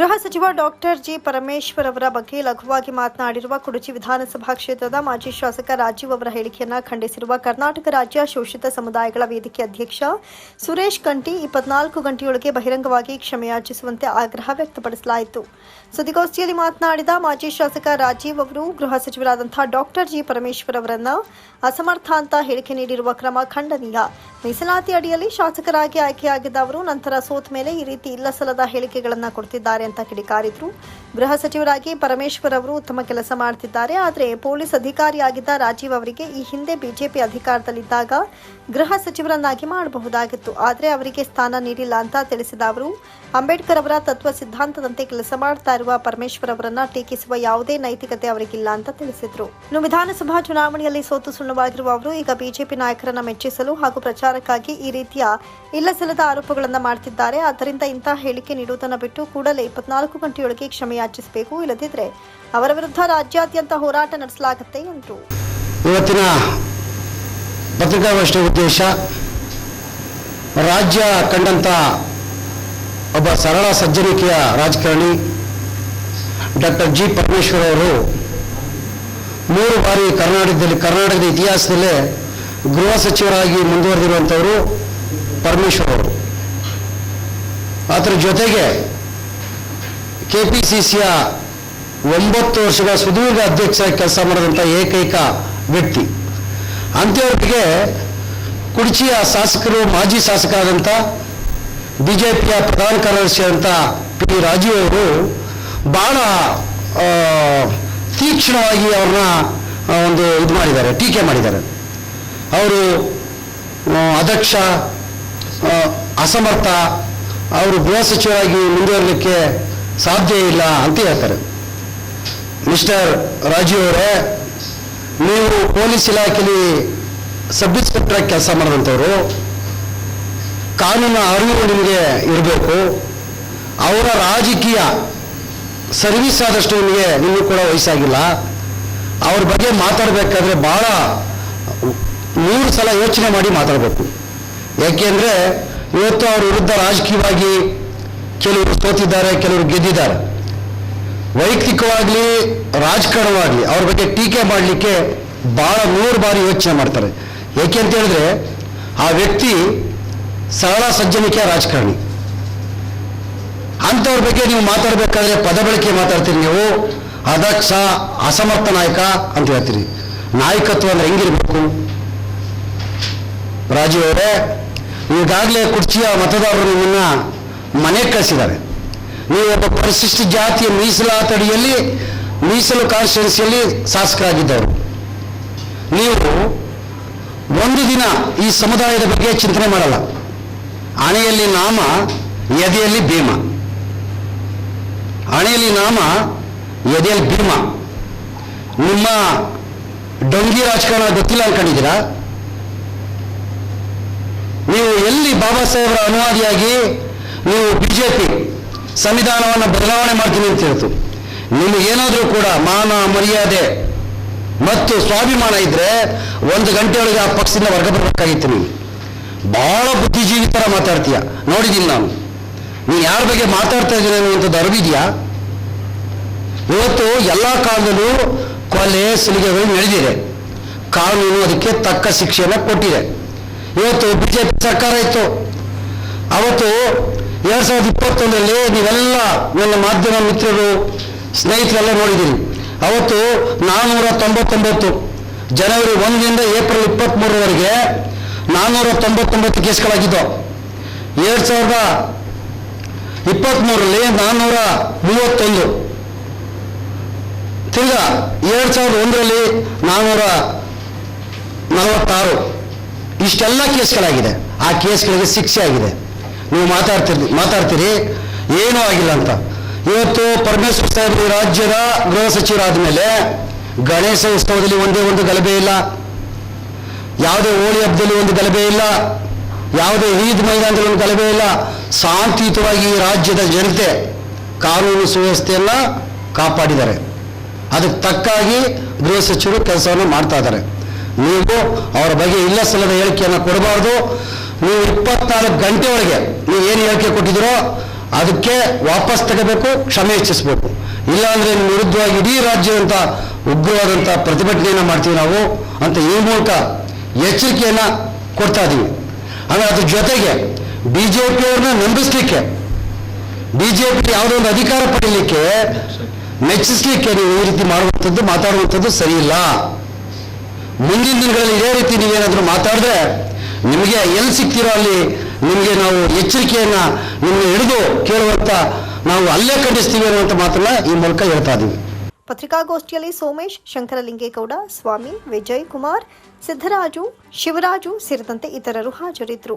ಗೃಹ ಸಚಿವ doctor G Parameshwar ಅವರ ಬಗ್ಗೆ ಲಘುವಾಗಿ ಮಾತನಾಡಿರುವ ಕುಡಚಿ ವಿಧಾನಸಭಾ ಕ್ಷೇತ್ರದ ಮಾಜಿ ಶಾಸಕ ರಾಜೀವ್ ಅವರ ಹೇಳಿಕೆಯನ್ನು ಖಂಡಿಸಿರುವ ಕರ್ನಾಟಕ ರಾಜ್ಯ ಶೋಷಿತ ಸಮುದಾಯಗಳ ವೇದಿಕೆ ಅಧ್ಯಕ್ಷ ಸುರೇಶ್ ಕಂಟಿ ಇಪ್ಪತ್ನಾಲ್ಕು ಗಂಟೆಯೊಳಗೆ ಬಹಿರಂಗವಾಗಿ ಕ್ಷಮೆಯಾಚಿಸುವಂತೆ ಆಗ್ರಹ ವ್ಯಕ್ತಪಡಿಸಲಾಯಿತು. ಸುದ್ದಿಗೋಷ್ಠಿಯಲ್ಲಿ ಮಾತನಾಡಿದ ಮಾಜಿ ಶಾಸಕ ರಾಜೀವ್ ಅವರು, ಗೃಹ ಸಚಿವರಾದಂತಹ ಡಾಕ್ಟರ್ ಜಿ ಪರಮೇಶ್ವರ್ ಅವರನ್ನ ಅಸಮರ್ಥ ಅಂತ ಹೇಳಿಕೆ ನೀಡಿರುವ ಕ್ರಮ ಖಂಡನೀಯ. ಮೀಸಲಾತಿ ಅಡಿಯಲ್ಲಿ ಶಾಸಕರಾಗಿ ಆಯ್ಕೆಯಾಗಿದ್ದ ಅವರು ನಂತರ ಸೋತ ಮೇಲೆ ಈ ರೀತಿ ಇಲ್ಲಸಲ್ಲದ ಹೇಳಿಕೆಗಳನ್ನು ಕೊಡ್ತಿದ್ದಾರೆ ಅಂತ ಕಿಡಿಕಾರಿದ್ರು. ಗೃಹ ಸಚಿವರಾಗಿ ಪರಮೇಶ್ವರ್ ಅವರು ಉತ್ತಮ ಕೆಲಸ ಮಾಡುತ್ತಿದ್ದಾರೆ ಆದರೆ ಪೊಲೀಸ್ ಅಧಿಕಾರಿಯಾಗಿದ್ದ ರಾಜೀವ್ ಅವರಿಗೆ ಈ ಹಿಂದೆ ಬಿಜೆಪಿ ಅಧಿಕಾರದಲ್ಲಿದ್ದಾಗ ಗೃಹ ಸಚಿವರನ್ನಾಗಿ ಮಾಡಬಹುದಾಗಿತ್ತು. ಆದರೆ ಅವರಿಗೆ ಸ್ಥಾನ ನೀಡಿಲ್ಲ ಅಂತ ತಿಳಿಸಿದ ಅವರು, ಅಂಬೇಡ್ಕರ್ ಅವರ ತತ್ವ ಸಿದ್ಧಾಂತದಂತೆ ಕೆಲಸ ಮಾಡ್ತಾ ಇರುವ ಪರಮೇಶ್ವರ್ ಅವರನ್ನ ಟೀಕಿಸುವ ಯಾವುದೇ ನೈತಿಕತೆ ಅವರಿಗಿಲ್ಲ ಅಂತ ತಿಳಿಸಿದರು. ಇನ್ನು ವಿಧಾನಸಭಾ ಚುನಾವಣೆಯಲ್ಲಿ ಸೋತು ಸುಣ್ಣವಾಗಿರುವ ಅವರು ಈಗ ಬಿಜೆಪಿ ನಾಯಕರನ್ನ ಮೆಚ್ಚಿಸಲು ಹಾಗೂ ಪ್ರಚಾರಕ್ಕಾಗಿ ಈ ರೀತಿಯ ಇಲ್ಲಸಲ್ಲದ ಆರೋಪಗಳನ್ನು ಮಾಡ್ತಿದ್ದಾರೆ. ಆದ್ದರಿಂದ ಇಂತಹ ಹೇಳಿಕೆ ನೀಡುವುದನ್ನು ಬಿಟ್ಟು ಕೂಡಲೇ ಇಪ್ಪತ್ನಾಲ್ಕು ಗಂಟೆಯೊಳಗೆ ಕ್ಷಮೆಯಾಚಿಸಬೇಕು ಇಲ್ಲದಿದ್ದರೆ ಅವರ ವಿರುದ್ಧ ರಾಜ್ಯಾದ್ಯಂತ ಹೋರಾಟ ನಡೆಸಲಾಗುತ್ತೆ ಎಂದರು. ಇವತ್ತಿನ ಪತ್ರಿಕಾಗೋಷ್ಠಿ ಉದ್ದೇಶ, ರಾಜ್ಯ ಕಂಡಂತ ಒಬ್ಬ ಸರಳ ಸಜ್ಜನಿಕೆಯ ರಾಜಕಾರಣಿ ಡಾಕ್ಟರ್ ಜಿ ಪರಮೇಶ್ವರ್ ಅವರು ಮೂರು ಬಾರಿ ಕರ್ನಾಟಕದಲ್ಲಿ, ಕರ್ನಾಟಕದ ಇತಿಹಾಸದಲ್ಲೇ ಗೃಹ ಸಚಿವರಾಗಿ ಮುಂದುವರೆದಿರುವಂಥವರು ಪರಮೇಶ್ವರ್ ಅವರು. ಅದರ ಜೊತೆಗೆ ಕೆ ಪಿ ಒಂಬತ್ತು ವರ್ಷಗಳ ಸುದೀರ್ಘ ಅಧ್ಯಕ್ಷರಾಗಿ ಕೆಲಸ ಮಾಡಿದಂಥ ಏಕೈಕ ವ್ಯಕ್ತಿ. ಅಂಥವ್ರಿಗೆ ಕುಡಿಚಿಯ ಶಾಸಕರು, ಮಾಜಿ ಶಾಸಕರಾದಂಥ ಬಿ ಜೆ ಪಿಯ ಪ್ರಧಾನ ಕಾರ್ಯದರ್ಶಿ ಅಂತ ಪಿ ರಾಜೀವ್ ಅವರು ಭಾಳ ತೀಕ್ಷ್ಣವಾಗಿ ಅವ್ರನ್ನ ಒಂದು ಇದು ಮಾಡಿದ್ದಾರೆ, ಟೀಕೆ ಮಾಡಿದ್ದಾರೆ. ಅವರು ಅಧ್ಯಕ್ಷ ಅಸಮರ್ಥ, ಅವರು ಗೃಹ ಸಚಿವರಾಗಿ ಮುಂದುವರಲಿಕ್ಕೆ ಸಾಧ್ಯ ಇಲ್ಲ ಅಂತ ಹೇಳ್ತಾರೆ. ಮಿಸ್ಟರ್ ರಾಜೀವ್ ಅವರೇ, ನೀವು ಪೊಲೀಸ್ ಇಲಾಖೆಯಲ್ಲಿ ಸಬ್ ಇನ್ಸ್ಪೆಕ್ಟರ್ ಕೆಲಸ ಮಾಡಿದಂಥವ್ರು ಕಾನೂನು ಅರಿವು ನಿಮಗೆ ಇರಬೇಕು, ಅವರ ರಾಜಕೀಯ ಸರ್ವಿಸ್ ಆದಷ್ಟು ನಿಮಗೆ ನಿಮಗೂ ಕೂಡ ವಯಸ್ಸಾಗಿಲ್ಲ, ಅವ್ರ ಬಗ್ಗೆ ಮಾತಾಡಬೇಕಾದ್ರೆ ಭಾಳ ಮೂರು ಸಲ ಯೋಚನೆ ಮಾಡಿ ಮಾತಾಡಬೇಕು. ಯಾಕೆಂದರೆ ಇವತ್ತು ಅವ್ರ ವಿರುದ್ಧ ರಾಜಕೀಯವಾಗಿ ಕೆಲವರು ಸೋತಿದ್ದಾರೆ, ಕೆಲವರು ಗೆದ್ದಿದ್ದಾರೆ. ವೈಯಕ್ತಿಕವಾಗಲಿ, ರಾಜಕಾರಣವಾಗಲಿ, ಅವ್ರ ಬಗ್ಗೆ ಟೀಕೆ ಮಾಡಲಿಕ್ಕೆ ಭಾಳ ನೂರು ಬಾರಿ ಯೋಚನೆ ಮಾಡ್ತಾರೆ. ಏಕೆ ಅಂತ ಹೇಳಿದ್ರೆ, ಆ ವ್ಯಕ್ತಿ ಸರಳ ಸಜ್ಜನಿಕೆಯ ರಾಜಕಾರಣಿ. ಅಂಥವ್ರ ಬಗ್ಗೆ ನೀವು ಮಾತಾಡಬೇಕಾದ್ರೆ ಪದ ಬಳಕೆ ಮಾತಾಡ್ತೀರಿ ನೀವು. ಅದಕ್ಷ ಅಸಮರ್ಥ ನಾಯಕ ಅಂತ ಹೇಳ್ತೀರಿ. ನಾಯಕತ್ವ ಅಂದ್ರೆ ಹೆಂಗಿರ್ಬೇಕು? ರಾಜೀವ್ ಅವರೇ, ಈಗಾಗಲೇ ಕುರ್ಚಿಯ ಮತದಾರರು ನಿಮ್ಮನ್ನ ಮನೆಗೆ ಕಳಿಸಿದ್ದಾರೆ ನೀವು ಒಬ್ಬ ಪರಿಶಿಷ್ಟ ಜಾತಿಯ ಮೀಸಲಾತಡಿಯಲ್ಲಿ, ಮೀಸಲು ಕಾನ್ಸ್ಟಿಟ್ಯೂನ್ಸಿಯಲ್ಲಿ ಶಾಸಕರಾಗಿದ್ದವರು. ನೀವು ಒಂದು ದಿನ ಈ ಸಮುದಾಯದ ಬಗ್ಗೆ ಚಿಂತನೆ ಮಾಡಲ್ಲ. ಹಣೆಯಲ್ಲಿ ನಾಮ, ಎದೆಯಲ್ಲಿ ಭೀಮ. ಹಣೆಯಲ್ಲಿ ನಾಮ, ಎದೆಯಲ್ಲಿ ಭೀಮ. ನಿಮ್ಮ ಡೊಂಗಿ ರಾಜಕಾರಣ ಗೊತ್ತಿಲ್ಲ ಅನ್ಕೊಂಡಿದ್ದೀರಾ? ನೀವು ಎಲ್ಲಿ ಬಾಬಾ ಸಾಹೇಬರ ಅನುವಾದಿಯಾಗಿ ನೀವು ಬಿಜೆಪಿ ಸಂವಿಧಾನವನ್ನು ಬದಲಾವಣೆ ಮಾಡ್ತೀನಿ ಅಂತ ಹೇಳ್ತು. ನಿಮಗೇನಾದರೂ ಕೂಡ ಮಾನ, ಮರ್ಯಾದೆ ಮತ್ತು ಸ್ವಾಭಿಮಾನ ಇದ್ರೆ ಒಂದು ಗಂಟೆಯೊಳಗೆ ಆ ಪಕ್ಷದಿಂದ ಹೊರಗೆ ಬರಬೇಕಾಗಿತ್ತು ನೀವು ಬಹಳ ಬುದ್ಧಿಜೀವಿ ಥರ ಮಾತಾಡ್ತೀಯ. ನೋಡಿದ್ದೀನಿ ನಾನು. ನೀನು ಯಾರ ಬಗ್ಗೆ ಮಾತಾಡ್ತಾ ಇದ್ದೀನಿ ಅನ್ನುವಂಥದ್ದು ಅರಿವಿದೆಯಾ ಇವತ್ತು ಎಲ್ಲ ಕಾಲದಲ್ಲೂ ಕೊಲೆ, ಸುಲಿಗೆಗಳು ನಡೆದಿದೆ. ಕಾನೂನು ಅದಕ್ಕೆ ತಕ್ಕ ಶಿಕ್ಷೆಯನ್ನು ಕೊಟ್ಟಿದೆ. ಇವತ್ತು ಬಿಜೆಪಿ ಸರ್ಕಾರ ಇತ್ತು. ಅವತ್ತು ಎರಡ್ ಸಾವಿರದ ಇಪ್ಪತ್ತೊಂದರಲ್ಲಿ ನೀವೆಲ್ಲ ನನ್ನ ಮಾಧ್ಯಮ ಮಿತ್ರರು, ಸ್ನೇಹಿತರೆಲ್ಲ ನೋಡಿದ್ದೀರಿ ಅವತ್ತು ನಾನ್ನೂರ ತೊಂಬತ್ತೊಂಬತ್ತು ಜನವರಿ ಒಂದರಿಂದ ಏಪ್ರಿಲ್ ಇಪ್ಪತ್ತ್ಮೂರರವರೆಗೆ ನಾನ್ನೂರ ತೊಂಬತ್ತೊಂಬತ್ತು ಕೇಸ್ಗಳಾಗಿದ್ದವು. ಎರಡು ಸಾವಿರದ ಇಪ್ಪತ್ತ್ಮೂರರಲ್ಲಿ ನಾನ್ನೂರ ಮೂವತ್ತೊಂದು ತಿರ್ಗಾ ಎರಡು ಸಾವಿರದ ಒಂದರಲ್ಲಿ ನಾನ್ನೂರ ನಲವತ್ತಾರು ಇಷ್ಟೆಲ್ಲ ಕೇಸ್ಗಳಾಗಿದೆ. ಆ ಕೇಸ್ಗಳಿಗೆ ಶಿಕ್ಷೆ ಆಗಿದೆ. ನೀವು ಮಾತಾಡ್ತೀರಿ ಮಾತಾಡ್ತೀರಿ? ಏನೂ ಆಗಿಲ್ಲ ಅಂತ. ಇವತ್ತು ಪರಮೇಶ್ವರ ಸಾಹೇಬ್ ರಾಜ್ಯದ ಗೃಹ ಸಚಿವರಾದ ಮೇಲೆ ಗಣೇಶ ಉತ್ಸವದಲ್ಲಿ ಒಂದೇ ಒಂದು ಗಲಭೆ ಇಲ್ಲ. ಯಾವುದೇ ಹೋಳಿ ಹಬ್ಬದಲ್ಲಿ ಒಂದು ಗಲಭೆ ಇಲ್ಲ. ಯಾವುದೇ ಈದ್ ಮೈದಾನದಲ್ಲಿ ಒಂದು ಗಲಭೆ ಇಲ್ಲ. ಶಾಂತಿಯುತವಾಗಿ ರಾಜ್ಯದ ಜನತೆ ಕಾನೂನು ಸುವ್ಯವಸ್ಥೆಯನ್ನ ಕಾಪಾಡಿದ್ದಾರೆ. ಅದಕ್ಕೆ ತಕ್ಕಾಗಿ ಗೃಹ ಸಚಿವರು ಕೆಲಸವನ್ನು ಮಾಡ್ತಾ ಇದ್ದಾರೆ. ನೀವು ಅವರ ಬಗ್ಗೆ ಇಲ್ಲ ಸಲ್ಲದ ಹೇಳಿಕೆಯನ್ನು ಕೊಡಬಾರ್ದು. ನೀವು ಇಪ್ಪತ್ನಾಲ್ಕು ಗಂಟೆ ಒಳಗೆ ನೀವು ಏನು ಹೇಳಿಕೆ ಕೊಟ್ಟಿದ್ದೀರೋ ಅದಕ್ಕೆ ವಾಪಸ್ ತಗೋಬೇಕು, ಕ್ಷಮೆ ಹೆಚ್ಚಿಸ್ಬೇಕು ಇಲ್ಲಾಂದ್ರೆ ವಿರುದ್ಧವಾಗಿ ಇಡೀ ರಾಜ್ಯದಂಥ ಉಗ್ರವಾದಂಥ ಪ್ರತಿಭಟನೆಯನ್ನು ಮಾಡ್ತೀವಿ ನಾವು ಅಂತ ಈ ಮೂಲಕ ಎಚ್ಚರಿಕೆಯನ್ನು ಕೊಡ್ತಾ ಇದ್ದೀವಿ ಆದರೆ ಅದ್ರ ಜೊತೆಗೆ ಬಿ ಜೆ ಪಿಯವ್ರನ್ನ ನಂಬಿಸ್ಲಿಕ್ಕೆ ಬಿ ಜೆ ಪಿ ಯಾವುದೋ ಒಂದು ಅಧಿಕಾರ ಪಡೀಲಿಕ್ಕೆ ಮೆಚ್ಚಿಸ್ಲಿಕ್ಕೆ ನೀವು ಈ ರೀತಿ ಮಾಡುವಂಥದ್ದು, ಮಾತಾಡುವಂಥದ್ದು ಸರಿಯಿಲ್ಲ. ಮುಂದಿನ ದಿನಗಳಲ್ಲಿ ಇದೇ ರೀತಿ ನೀವೇನಾದರೂ ಮಾತಾಡಿದ್ರೆ ನಿಮಗೆ ಎಲ್ಲಿ ಸಿಕ್ತಿರೋ ಅಲ್ಲಿ ನಿಮಗೆ ನಾವು ಎಚ್ಚರಿಕೆಯನ್ನ ನಿಮಗೆ ಹಿಡಿದು ಕೇಳುವಂತ ನಾವು ಅಲ್ಲೇ ಖಂಡಿಸ್ತೀವಿ ಅನ್ನುವಂಥ ಮಾತ್ರ ಈ ಮೂಲಕ ಹೇಳ್ತಾ ಇದ್ದೀವಿ ಪತ್ರಿಕಾಗೋಷ್ಠಿಯಲ್ಲಿ ಸೋಮೇಶ್, ಶಂಕರಲಿಂಗೇಗೌಡ, ಸ್ವಾಮಿ, ವಿಜಯ್ ಕುಮಾರ್ ಸಿದ್ದರಾಜು ಶಿವರಾಜು ಸೇರಿದಂತೆ ಇತರರು ಹಾಜರಿದ್ದರು.